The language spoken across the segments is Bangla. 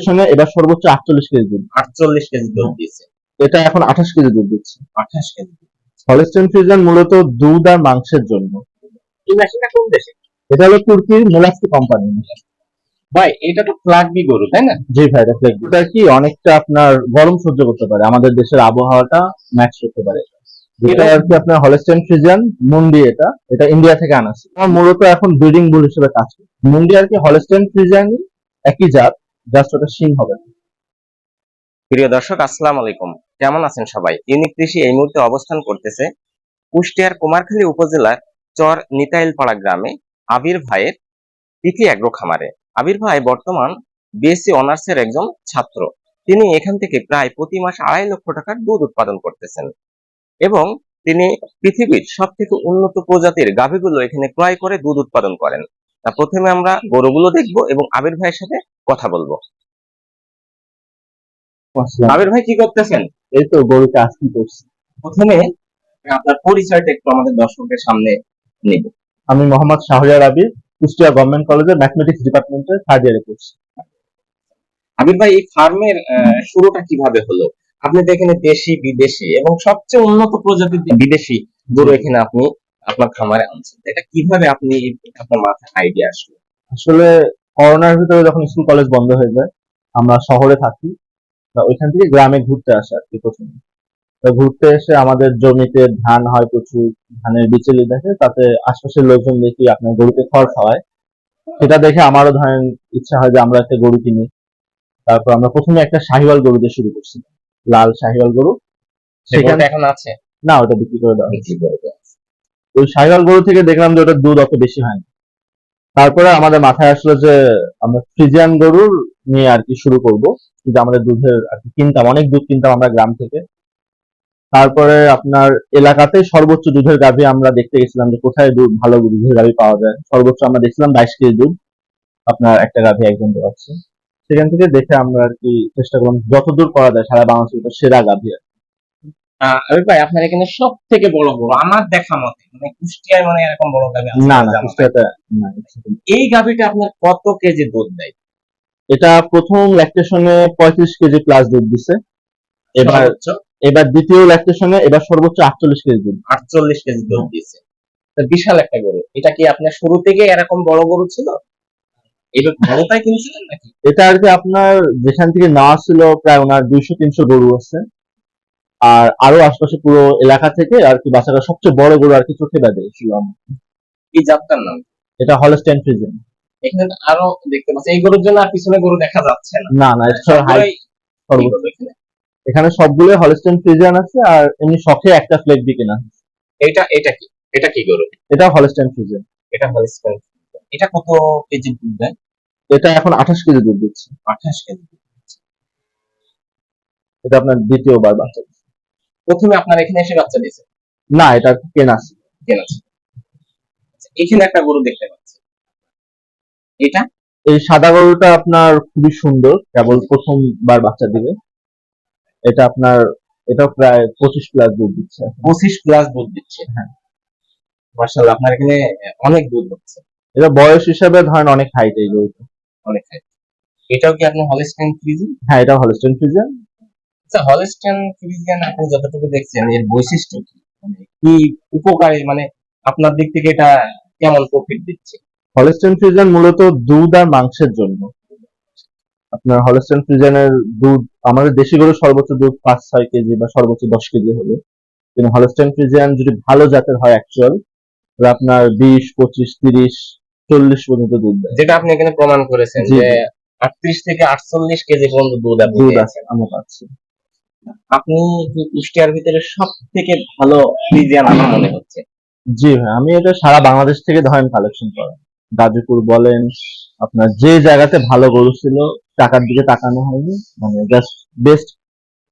সঙ্গে এবার সর্বোচ্চ আটচল্লিশ কেজি দুধ। আটচল্লিশ কেজি দুধ দিয়েছে। এটা এখন আঠাশ কেজি দুধ দিচ্ছে। আঠাশ কেজি হলিস্টেন মূলত দুধ আর মাংসের জন্য। এই মেশিনটা কোন দেশে? এটা হলো তুর্কির মোলাস্কি কোম্পানি। ভাই এটা তো গরু তাই না? জি ভাই এটা। এটা কি অনেকটা আপনার গরম সহ্য করতে পারে? আমাদের দেশের আবহাওয়াটা ম্যাচ করতে পারে। এটা আর কি আপনার হলিস্টেন ফ্রিজিয়ান মুন্ডি এটা। এটা ইন্ডিয়া থেকে আনা। আমার মূলত এখন ব্রিডিং বুল হিসেবে কাজ করে। মুন্ডি আর কি হলিস্টেন ফ্রিজিয়ান একই জাত। জাস্ট ওটা শিং হবে। প্রিয় দর্শক, আসসালামু আলাইকুম। কেমন আছেন সবাই? ইউনিক কৃষি এই মুহূর্তে অবস্থান করতেছে কুষ্টিয়ার কুমারখালী উপজেলার চর নিতাইলপাড়া গ্রামে আবির ভাইয়ের অ্যাগ্রো খামারে। আবির ভাই বর্তমান বিএসসি অনার্সের একজন ছাত্র। তিনি এখান থেকে প্রায় প্রতি মাসে আড়াই লক্ষ টাকার দুধ উৎপাদন করতেছেন এবং তিনি পৃথিবীর সব থেকে উন্নত প্রজাতির গাভীগুলো এখানে ক্রয় করে দুধ উৎপাদন করেন। তা প্রথমে আমরা গরুগুলো দেখব এবং আবির ভাইয়ের সাথে কথা বলব। আবির ভাই কি করতেছেন? এই তো গরুকে আজকে করছি? প্রথমে আপনার পরিচয়টা একটু আমাদের দর্শকের সামনে নিব। আমি মোহাম্মদ শাহরিয়ার আবির কুষ্টিয়া গভর্নমেন্ট কলেজের ম্যাথমেটিক্স ডিপার্টমেন্টের থার্ড ইয়ারে পড়ছি। আবির ভাই এই ফার্মের শুরুটা কীভাবে হলো? আপনি তো এখানে দেশি বিদেশি এবং সবচেয়ে উন্নত প্রজাতির বিদেশি গরু এখানে আপনি আপনার খামারে আনছেন। এটা কীভাবে আপনি আপনার মাথায় আইডিয়া আসলো? আসলে করোনার ভিতরে যখন স্কুল কলেজ বন্ধ হয়ে যায় আমরা শহরে থাকি ওইখান থেকে গ্রামে ঘুরতে আসে আর কি প্রথমে। তো ঘুরতে এসে আমাদের জমিতে ধান হয় প্রচুর ধানের বিচেলি দেখে তাতে আশপাশের লোকজন দেখি আপনার গরুকে খড় খাওয়ায়। সেটা দেখে আমারও ধরেন ইচ্ছা হয় যে আমরা একটা গরু কিনি। তারপর আমরা প্রথমে একটা শাহিওয়াল গরু দিয়ে শুরু করছি। লাল শাহিওয়াল গরু। সেখানে এখন আছে? না ওটা বিক্রি করে দেওয়া। ওই শাহিওয়াল গরু থেকে দেখলাম যে ওটার দুধ অত বেশি হয় না। তারপরে আমাদের মাথায় আসলো যে আমরা ফ্রিজিয়ান গরুর নিয়ে আর কি শুরু করব। কিন্তু আমাদের দুধের আর কি কিনতাম, অনেক দুধ কিনতাম আমরা গ্রাম থেকে। তারপরে আপনার এলাকাতে সর্বোচ্চ দুধের গাভী আমরা দেখতে গেছিলাম যে কোথায় দুধ, ভালো দুধের গাভী পাওয়া যায়। সর্বোচ্চ আমরা দেখছিলাম বাইশ কেজি দুধ আপনার একটা গাভী একজন দেওয়াচ্ছে সেখান থেকে দেখে আমরা আর কি চেষ্টা করলাম যতদূর করা যায় সারা বাংলাদেশের সেরা গাভী আবির ভাই আপনার এখানে সব থেকে বড় গরু আমার দেখা মতে মানে কুষ্টিয়ায় মানে এরকম বড় গাভী না না কুষ্টিয়াতে না এই গাভীটা আপনার কত কেজি দুধ দেয়? এটা প্রথম ল্যাকটেশনে পঁয়ত্রিশ কেজি প্লাস দুধ দিছে। এবার এবার দ্বিতীয় ল্যাকটেশনে এবার সর্বোচ্চ আটচল্লিশ কেজি দুধ। আটচল্লিশ কেজি দুধ দিয়েছে তা বিশাল একটা গরু। এটা কি আপনার শুরু থেকে এরকম বড় গরু ছিল? এটা বড়টাই কিনছিলেন নাকি? এটা আর কি আপনার যেখান থেকে নেওয়া ছিল প্রায় ওনার দুইশো তিনশো গরু আছে। আর আরও আশপাশে পুরো এলাকা থেকে আর কি বাচ্চাটা সবচেয়ে বড় গরু আর কি চোখে বেঁধে ছিল আমার। এই জাতটার নাম? এটা হলস্টাইন ফ্রিজেন এখানে আরও দেখতে পাচ্ছি। এই গরুর জন্য আর পিছনে গরু দেখা যাচ্ছে না। না না এটা হাই এখানে। সবগুলো হলস্টাইন ফ্রিজিয়ান আছে আর এমনি শখে একটা ফ্লেক দিয়ে কেনা এটা এটা কি? এটা কি গরু? এটা হলস্টাইন ফ্রিজিয়ান এটা হলিস্টেন এটা কত কেজি দুধ দেয়? এটা এখন আঠাশ কেজি দুধ দিচ্ছে। আঠাশ কেজি দুধ। এটা আপনার দ্বিতীয়বার বাচ্চা। প্রথমে আপনার এখানে এসে বাচ্চা দিয়েছে? না এটা কেনা। কেনা। আচ্ছা, এখানে একটা গরু দেখতে পাচ্ছি। এটা? এই সাদা গরুটা আপনার খুবই সুন্দর কেবল প্রথমবার বাচ্চা দিবে। এটা আপনার এটা প্রায় পঁচিশ প্লাস দুধ দিচ্ছে। পঁচিশ প্লাস দুধ দিচ্ছে। হ্যাঁ। মার্শাল আপনার এখানে অনেক দুধ হচ্ছে। এটা বয়স হিসাবে ধরেন অনেক হাইট এই গরুটা। অনেক হাইট এটাও কি আপনার হলিস্টেন ফ্রিজিং হ্যাঁ এটা হলস্টেন ফ্রিজিয়ান আচ্ছা হলিস্টেন ফ্রিজিয়ান আপনি যতটুকু দেখছেন এর বৈশিষ্ট্য কি? মানে কি উপকারী মানে আপনার দিক থেকে এটা কেমন প্রফিট দিচ্ছে? হলস্টেন ফ্রিজিয়ান মূলত দুধ আর মাংসের জন্য। আপনার হলস্টেন ফ্রিজিয়ানের দুধ আমাদের দেশি গরু সর্বোচ্চ দুধ পাঁচ ছয় কেজি বা সর্বোচ্চ দশ কেজি হবে কিন্তু হলস্টেন ফ্রিজিয়ান যদি ভালো জাতের হয় অ্যাকচুয়াল আপনার বিশ পঁচিশ তিরিশ চল্লিশ পর্যন্ত দুধ দেয়। যেটা আপনি এখানে প্রমাণ করেছেন যে আটত্রিশ থেকে আটচল্লিশ কেজি পর্যন্ত দুধ আপনি দুধ আছে আমরা পাচ্ছি আপনি কুষ্টিয়ার ভিতরে সব থেকে ভালো ফ্রিজিয়ান আমার মনে হচ্ছে? জি ভাই আমি এটা সারা বাংলাদেশ থেকে ধরেন কালেকশন করা গাজীপুর বলেন আপনার যে জায়গাতে ভালো গরু ছিল টাকার দিকে তাকানো হয়নি মানে জাস্ট বেস্ট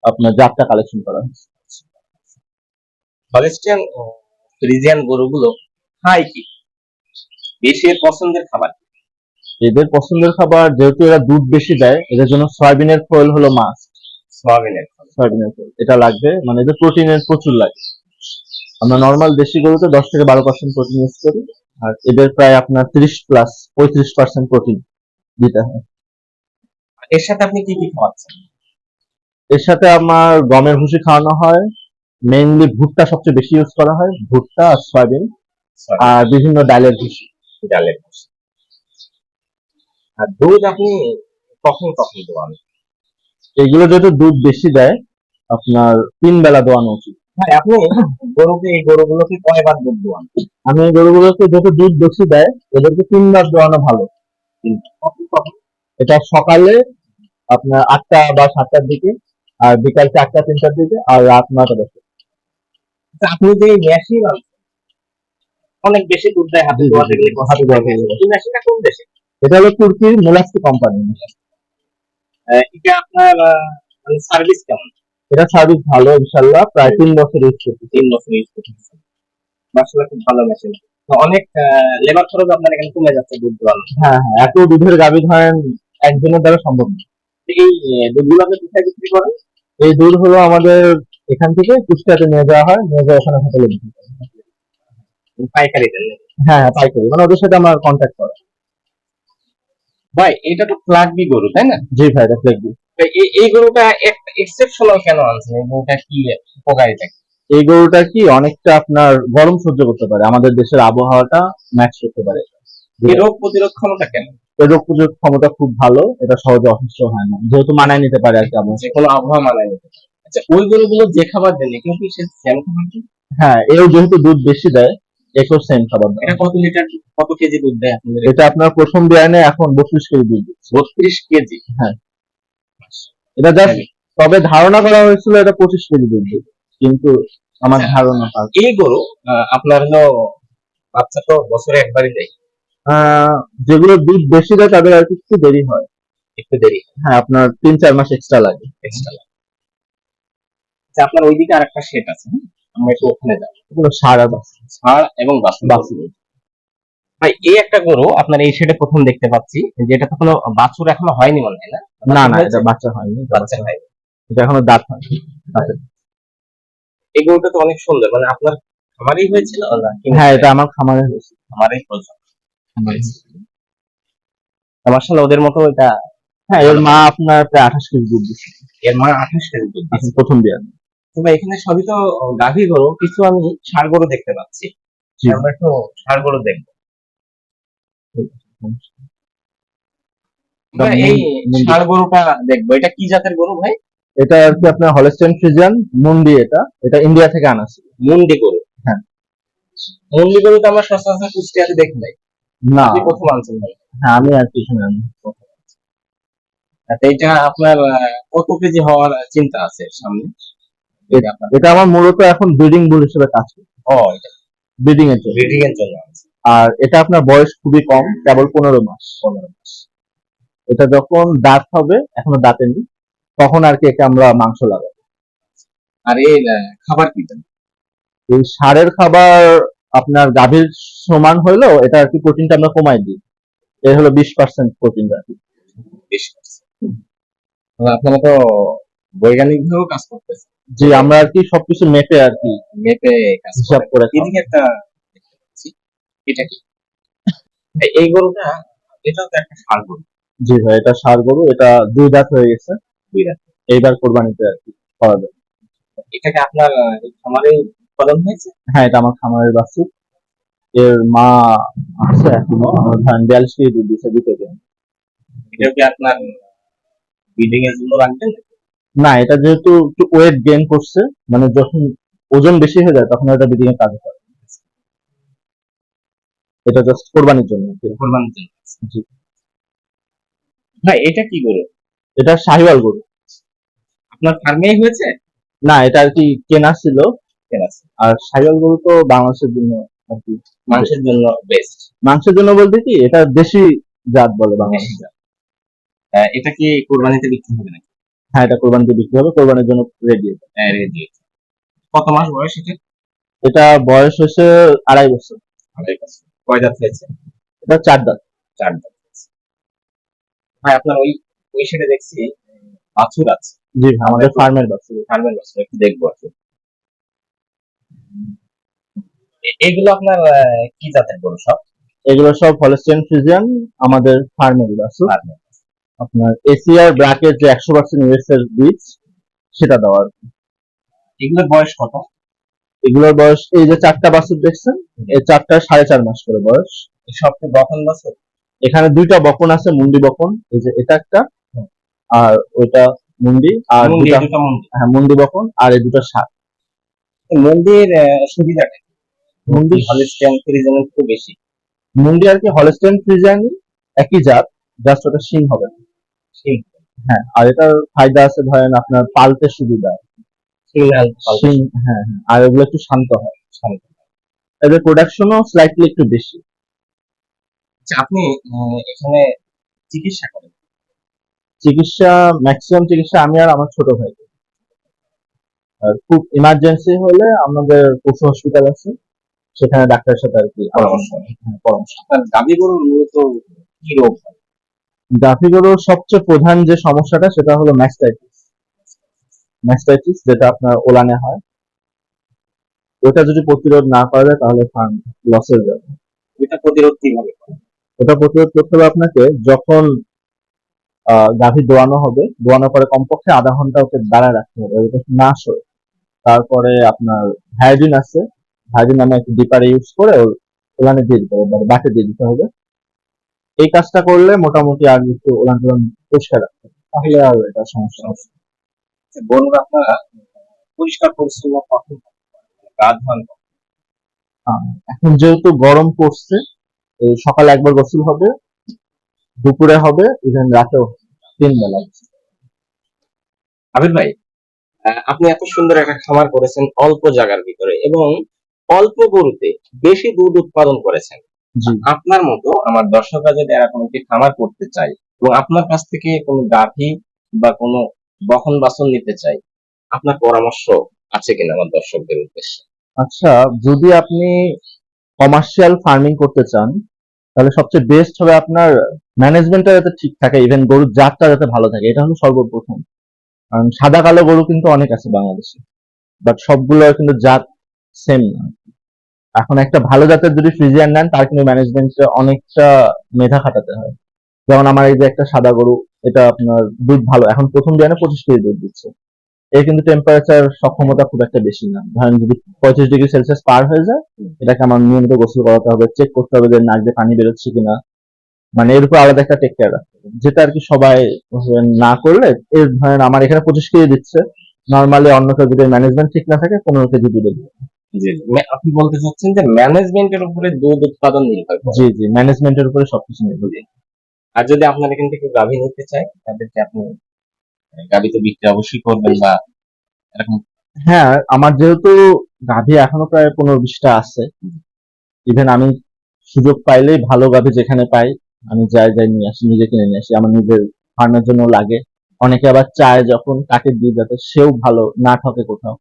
আপনার জাতটা কালেকশন করা হয়েছে। হলিস্টিয়ান ফ্রিজিয়ান গরুগুলো খায় কি? বেশি এর পছন্দের খাবার। এদের পছন্দের খাবার যেহেতু এরা দুধ বেশি দেয় এদের জন্য সয়াবিনের ফয়েল হলো মাছ সয়াবিনের। সয়াবিনের এটা লাগবে মানে এদের প্রোটিনের প্রচুর লাগে। আমরা নর্মাল দেশি গরুতে দশ থেকে বারো পার্সেন্ট প্রোটিন ইউজ করি আর এদের প্রায় আপনার তিরিশ প্লাস পঁয়ত্রিশ পার্সেন্ট প্রোটিন দিতে হয়। এর সাথে আপনি কি কি খাওয়াচ্ছেন? এর সাথে আমার গমের ভুসি খাওয়ানো হয় মেইনলি ভুট্টা সবচেয়ে বেশি ইউজ করা হয় ভুট্টা আর সয়াবিন আর বিভিন্ন ডালের ভুসি। ডালের ভুসি। আর দুধ আপনি কখন কখন দোয়ান এগুলো যেহেতু দুধ বেশি দেয় আপনার তিন বেলা দোয়ানো উচিত। ভাই আপনি গরুকে এই গরুগুলোকে কয়বার দুধ দোয়ান? আমি এই গরুগুলোকে যেহেতু দুধ বেশি দেয় এদেরকে তিনবার দোয়ানো ভালো। এটা সকালে আপনার আটটা বা সাতটার দিকে আর বিকাল চারটা তিনটার দিকে আর রাত নটা দশটা। আপনি যে মেশিন অনেক বেশি দুধ দেয় হাতে হাতে। এই মেশিনটা কোন দেশে? এটা হলো তুর্কির মোলাস্কি কোম্পানি। এটা আপনার আহ, মানে সার্ভিস কেমন? এটা সার্ভিস ভালো ইনশাল্লাহ প্রায় তিন বছর ইউজ করতেছি। তিন বছর ইউজ মাসাল্লাহ খুব ভালো মেশিন অনেক লেবার খরচ আপনার এখানে কমে যাচ্ছে দুধ দোয়ানো হ্যাঁ হ্যাঁ এত দুধের গাভী ধরেন একজনের দ্বারা সম্ভব না। এই দুধগুলো আপনি কোথায় বিক্রি করেন? এই দুধ হলো আমাদের এখান থেকে কুষ্টিয়াতে নিয়ে যাওয়া হয় নিয়ে যাওয়া ওখানে হোটেলে বিক্রি করা হয়। পাইকারি হ্যাঁ। পাইকারি। মানে ওদের সাথে আমার কন্ট্যাক্ট করা। ভাই এটা তো ফ্লাগবি গরু তাই না? জি ভাই এটা তো এই গরুটা এক্সেপশনাল কেন আনছেন? এই গরুটা কি উপকারিতা? এই গরুটা কি অনেকটা আপনার গরম সহ্য করতে পারে। আমাদের দেশের আবহাওয়াটা ম্যাচ করতে পারে। রোগ প্রতিরোধ ক্ষমতা কেন? এর রোগ প্রতিরোধ ক্ষমতা খুব ভালো এটা সহজে অসুস্থ হয় না। যেহেতু মানায় নিতে পারে আর কি আবহাওয়া যে কোনো আবহাওয়া মানায় নিতে পারে। আচ্ছা ওই গরুগুলো যে খাবার দেন কেউ কি সে হ্যাঁ এও যেহেতু দুধ বেশি দেয় একও সেম খাবার এটা কত লিটার কত কেজি দুধ দেয় আপনাদের? এটা আপনার প্রথম বিয়ানে এখন বত্রিশ কেজি দুধ বত্রিশ কেজি? এটা জাস্ট তবে ধারণা করা হয়েছিল এটা পঁচিশ কেজি দুধ দিবে। কিন্তু আমার আচ্ছা। ধারণা এই গরু আপনার হলো বাচ্চা তো বছরে একবারই দেয়। আহ, যেগুলো দুধ বেশি দেয় তাদের আর কি একটু দেরি হয়। একটু দেরি। হ্যাঁ আপনার তিন চার মাস এক্সট্রা লাগে। এক্সট্রা আচ্ছা আপনার ওইদিকে আর একটা সেট আছে হ্যাঁ? আমরা একটু ওখানে যাব। এগুলো বাস ষাঁড় এবং বাছুর। ভাই এই একটা গরু আপনার এই প্রথম দেখতে পাচ্ছি যেটা তো কোনো বাছুর এখনও হয়নি মনে হয় না? না না এটা বাচ্চা হয়নি বাচ্চা হয়নি। এটা এখনও দাঁত হয়নি এই গরুটা তো অনেক সুন্দর মানে আপনার খামারই হয়েছিল না? হ্যাঁ এটা আমার খামারে হয়েছে। আমারই প্রয়োজন মার্শাল ওদের মতো এটা হ্যাঁ এর মা আপনার প্রায় আঠাশ কেজি দুধ দিচ্ছে। এর মা আঠাশ কেজি দুধ দিচ্ছে। প্রথম বিয়ান তবে এখানে সবই তো গাভী গরু কিছু আমি ষাড় গরু দেখতে পাচ্ছি। আমরা একটু ষাড় গরু দেখব। এটা এই ষাড় গরুটা দেখব। এটা কি জাতের গরু ভাই? এটা আর কি আপনার হলস্টেন ফ্রিজিয়ান মুন্ডি এটা। এটা ইন্ডিয়া থেকে আনা ছিল। মুন্ডি গরু। হ্যাঁ। মুন্ডি গরু তো আমরা সচরাচর কুষ্টিয়াতে দেখি নাই। না। আপনি প্রথম আনছেন ভাই। হ্যাঁ আমি আর কিছু না। আচ্ছা, এটা আপনার কত কেজি হওয়ার চিন্তা আছে সামনে? এটা আমার মূলত এখন ব্রিডিং বুল হিসেবে কাজ করে। ও এটা ব্রিডিং এর জন্য। ব্রিডিং এর জন্য আর এটা আপনার বয়স খুবই কম কেবল পনেরো মাস। পনেরো মাস। এটা যখন দাঁত হবে এখনও দাঁতে নেই তখন আর কি একে আমরা মাংস লাগাবো। আর এই খাবার কি দেন এই সারের খাবার আপনার গাভীর সমান হইলেও এটা আর কি প্রোটিনটা আমরা কমাই দিই। এর হলো বিশ পার্সেন্ট প্রোটিন রাখি বেশি করছে আপনারা তো বৈজ্ঞানিক ভাবেও কাজ করতেছে যে আমরা আর কি সবকিছু মেপে আর কি মেপে হিসাব করে। এদিকে একটা এটা কি? এই- গরুটা এটাও তো একটা ষাঁড় গরু। জি ভাই এটা সার গরু এটা দুই দাঁত হয়ে গেছে। দুই দাঁত। এইবার কোরবানিতে আর কি করা যাবে। এটাকে আপনার খামারে উৎপাদন হয়েছে? হ্যাঁ এটা আমার খামারের বাছুর। এর মা আছে এখনও আমার ধরেন বিয়াল্লিশ কেজি দুধ দিচ্ছে দিতে দিন। এটা কি আপনার ব্রিডিং এর জন্য রাখবেন না এটা যেহেতু একটু ওয়েট গেইন করছে মানে যখন ওজন বেশি হয়ে যায় তখন এটা ব্রিডিং এর কাজ করে। এটা জাস্ট কোরবানির জন্য। কোরবানির জন্য। জি। ভাই এটা কি গরু? এটা শাহিওয়াল গরু। আপনার ফার্মেই হয়েছে? না এটা আর কি কেনা ছিল। কেনা আর শাহিওয়াল গরু তো বাংলাদেশের জন্য আর কি মাংসের জন্য বেস্ট মাংসের জন্য বলতে কি এটা দেশি জাত বলে বাংলাদেশ। এটা কি কোরবানিতে বিক্রি হবে নাকি? হ্যাঁ এটা কোরবানিতে বিক্রি হবে কোরবানির জন্য রেডি হ্যাঁ, ready। কত মাস বয়স এটা? এটা বয়স হয়েছে আড়াই বছর। আড়াই বছর। কয় দাঁত হয়েছে? এটা চার দাঁত। চার দাঁত। ভাই আপনার ওই ওই সাইডে দেখছি বাছুর আছে। জি আমাদের ফার্মের বাছুর। ফার্মের বাছুর একটু দেখব আর এগুলো আপনার কি জাতের গরু সব? এগুলো সব হলস্টেন ফ্রিজিয়ান আমাদের ফার্মের বাছুর। ফার্মের। আপনার এসিআর ব্র্যাকের যে একশো পার্সেন্ট ইউএস এর বীজ সেটা দেওয়া আর কি। এগুলোর বয়স কত? এগুলোর বয়স এই যে চারটা বাছুর দেখছেন এই চারটা সাড়ে চার মাস করে বয়স। সব তো বখন বছর এখানে দুইটা বকন আছে মুন্ডি বকন এই যে এটা একটা আর ওইটা মুন্ডি আর দুটা হ্যাঁ মুন্ডি বকন আর এই দুটো সার। মন্দির সুবিধাটা মুন্ডি হলিস্টিয়ান ফ্রিজেনের থেকে বেশি। মুন্ডি আর কি হলস্টেন ফ্রিজানি একই জাত জাস্ট ওটা সিং হবে না। হ্যাঁ আর এটার ফায়দা আছে ধরেন আপনার পালতে সুবিধা। হ্যাঁ হ্যাঁ আর এগুলো একটু শান্ত হয়। এদের প্রোডাকশনও স্লাইটলি একটু বেশি। আচ্ছা আপনি এখানে চিকিৎসা করেন? চিকিৎসা ম্যাক্সিমাম চিকিৎসা আমি আর আমার ছোট ভাই আর খুব ইমার্জেন্সি হলে আমাদের পশু হসপিটাল আছে। সেখানে ডাক্তারের সাথে আর কি পরামর্শ হ্যাঁ, পরামর্শ আপনার গাভী গরুর মূলত কি রোগ হয়? গাভী সবচেয়ে প্রধান যে সমস্যাটা সেটা হলো ম্যাস্টাইটিস ম্যাস্টাইটিস যেটা আপনার ওলানে হয়। ওটা যদি প্রতিরোধ না করা যায় তাহলে ফার্ম লসের যাবে এটা প্রতিরোধ কীভাবে? ওটা প্রতিরোধ করতে হবে আপনাকে যখন আহ, গাভী দোয়ানো হবে দোয়ানোর পরে কমপক্ষে আধা ঘণ্টা ওকে দাঁড়ায় রাখতে হবে। ওটা না সরে তারপরে আপনার ভায়োডিন আছে। ভায়োডিন নামে একটা ডিপারে ইউজ করে ওর ওলানে দিয়ে দিতে হবে মানে বাটে দিয়ে দিতে হবে। এই কাজটা করলে মোটামুটি আর একটু ওলান টোলান পরিষ্কার রাখতে তাহলে আর এটা সমস্যা হবে না। যে গরুর আপনারা পরিষ্কার পরিচ্ছন্ন কখন ধোয়ান এখন যেহেতু গরম পড়ছে সকালে একবার গোসল হবে দুপুরে হবে ইভেন রাতেও তিন বেলা আবির ভাই আপনি এত সুন্দর একটা খামার করেছেন অল্প জায়গার ভিতরে এবং অল্প গরুতে বেশি দুধ উৎপাদন করেছেন। আপনার মতো আমার দর্শকরা যদি এরকম একটি খামার করতে চায় এবং আপনার কাছ থেকে কোনো গাভী বা কোনো বখন বাসন নিতে চাই আপনার পরামর্শ আছে কিনা আমার দর্শকদের উদ্দেশ্যে? আচ্ছা যদি আপনি কমার্শিয়াল ফার্মিং করতে চান তাহলে সবচেয়ে বেস্ট হবে আপনার ম্যানেজমেন্টটা যাতে ঠিক থাকে ইভেন গরুর জাতটা যাতে ভালো থাকে এটা হলো সর্বপ্রথম। কারণ সাদা কালো গরু কিন্তু অনেক আছে বাংলাদেশে বাট সবগুলো কিন্তু জাত সেম না। এখন একটা ভালো জাতের যদি ফ্রিজিয়ান নেন, তার কিন্তু ম্যানেজমেন্টে অনেকটা মেধা খাটাতে হয়। যেমন আমার এই যে একটা সাদা গরু, এটা আপনার দুধ ভালো। এখন প্রথম জানে পঁচিশ কেজি দুধ দিচ্ছে। এর কিন্তু টেম্পারেচার সক্ষমতা খুব একটা বেশি না। ধরেন যদি পঁয়ত্রিশ ডিগ্রি সেলসিয়াস পার হয়ে যায়, এটাকে আমার নিয়মিত গোসল করাতে হবে চেক করতে হবে যে নাক দিয়ে পানি বেরোচ্ছে কিনা। মানে এর উপর আলাদা একটা টেক কেয়ার রাখতে হবে। যেটা আর কি সবাই না করলে, এর ধরেন আমার এখানে পঁচিশ কেজি দিচ্ছে। নর্মালি অন্য কেউ যদি ম্যানেজমেন্ট ঠিক না থাকে, পনেরো কেজি দুধ আপনি বলতে চাচ্ছেন যে ম্যানেজমেন্টের উপরে দুধ উৎপাদন নির্ভর করে। জি জি ম্যানেজমেন্টের উপরে সবকিছু নির্ভর করে। আর যদি আপনার এখান থেকে গাভী নিতে চায় তাদেরকে আপনি গাভী তো বিক্রি অবশ্যই করবেন বা এরকম হ্যাঁ আমার যেহেতু গাভী এখনও প্রায় পনেরো বিশটা আছে। ইভেন আমি সুযোগ পাইলেই ভালো গাভী যেখানে পাই আমি যাই যাই নিয়ে আসি নিজে কিনে নিয়ে আসি। আমার নিজের ফার্মের জন্য লাগে। অনেকে আবার চায় যখন তাকে দিয়ে যাতে সেও ভালো না ঠকে কোথাও।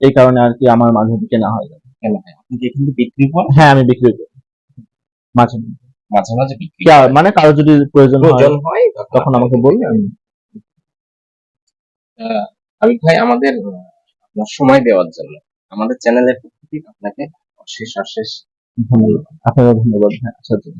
এই কারণে আর কি আমার মাঝে মাঝে কেনা হয়। কেন আপনি কি এখান থেকে বিক্রি করেন? হ্যাঁ আমি বিক্রি করি। মাঝে মাঝে। মাঝে বিক্রি মানে কারও যদি প্রয়োজন হয় তখন আমাকে বললে আমি আমি ভাই আমাদের আপনার সময় দেওয়ার জন্য আমাদের চ্যানেলের পক্ষ থেকে আপনাকে অশেষ অশেষ ধন্যবাদ। আপনাকে ধন্যবাদ। হ্যাঁ আচ্ছা আচ্ছা।